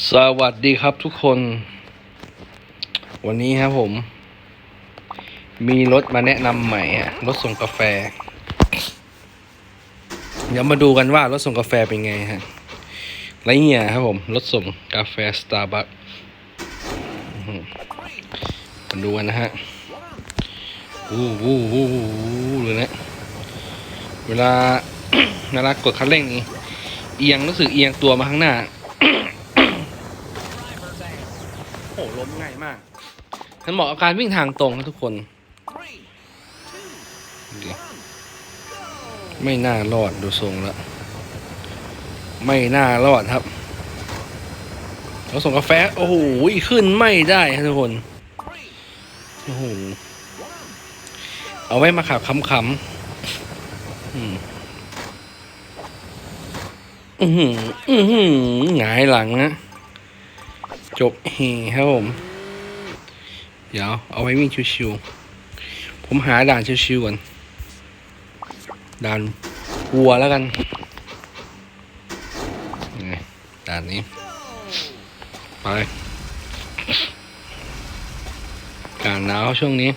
สวัสดีครับทุกคน วันนี้ครับผม มีรถมาแนะนำใหม่ฮะรถส่งกาแฟ เดี๋ยวมาดูกันว่ารถส่งกาแฟเป็นไงฮะไรเนี่ยครับผมรถส่งกาแฟสตาร์บัคมาดูกันนะฮะวู้วู้วู้วู้เลยนะเวลาเวลากดคันเร่งนี่เอียงรู้สึกเอียงตัวมาข้างหน้า ล้มง่ายมากมันเหมาะกับการวิ่งทางตรงนะทุกคนดีไม่น่ารอดดูทรงแล้ว ไม่น่ารอดครับเราส่งกาแฟ โอ้โหขึ้นไม่ได้ครับทุกคน โอ้โห เอาไว้มาขับคำๆอืมอือหืออือหือหงายหลังนะ จบเฮครับผม เดี๋ยวเอาไว้วิ่งชิวๆผมหาด่านชิวๆก่อน ด่านวัวแล้วกันด่านนี้ ไปการหนาวช่วงนี้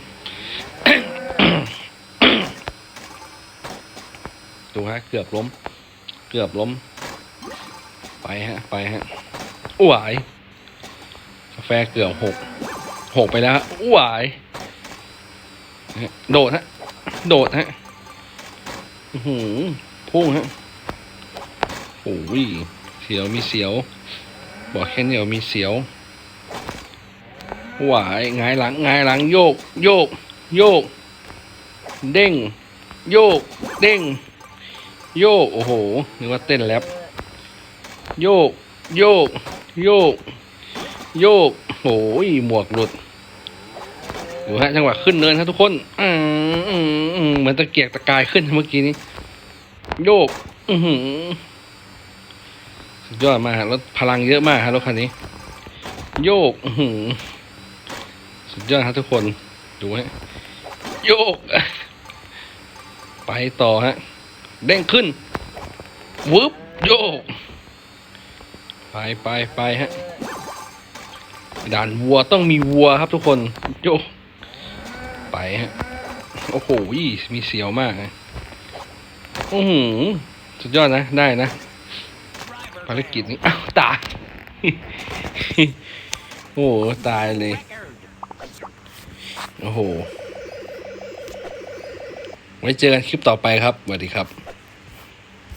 ดูฮะ เกือบล้ม เกือบล้ม ไปฮะ ไปฮะอ้วย กาแฟเกือบหกหกไปแล้วฮะอ้วายโดดฮะ โดดฮะหือพุ่งฮะโอ้ยเสียวมีเสียว บอกแค่นี้ว่ามีเสียวหวายงายหลังงายหลังโยก โยก โยก เด้ง โยก เด้ง โยก โอ้โหนึกว่าเต้นแรปโยก โยก โยก โยกโอ้ยหมวกหลุดดูฮะจังหวะขึ้นเนินครับทุกคนอืมอืมเหมือนตะเกียกตะกายขึ้นเมื่อกี้นี้ โยก อือหือสุดยอดมากรถพลังเยอะมากครับรถคันนี้ โยก อือหือสุดยอดครับทุกคน ดูฮะโยก ไปต่อฮะเด้งขึ้นวึบโยก ไปไปไปฮะ ด่านวัวต้องมีวัวครับทุกคนโยไปฮะโอ้โหมีเสียวมากนะอือหือสุดยอดนะ ได้นะ ภารกิจนี้อ้าวตาย โอ้โห ตายเลย โอ้โห ไว้เจอกันคลิปต่อไปครับสวัสดีครับ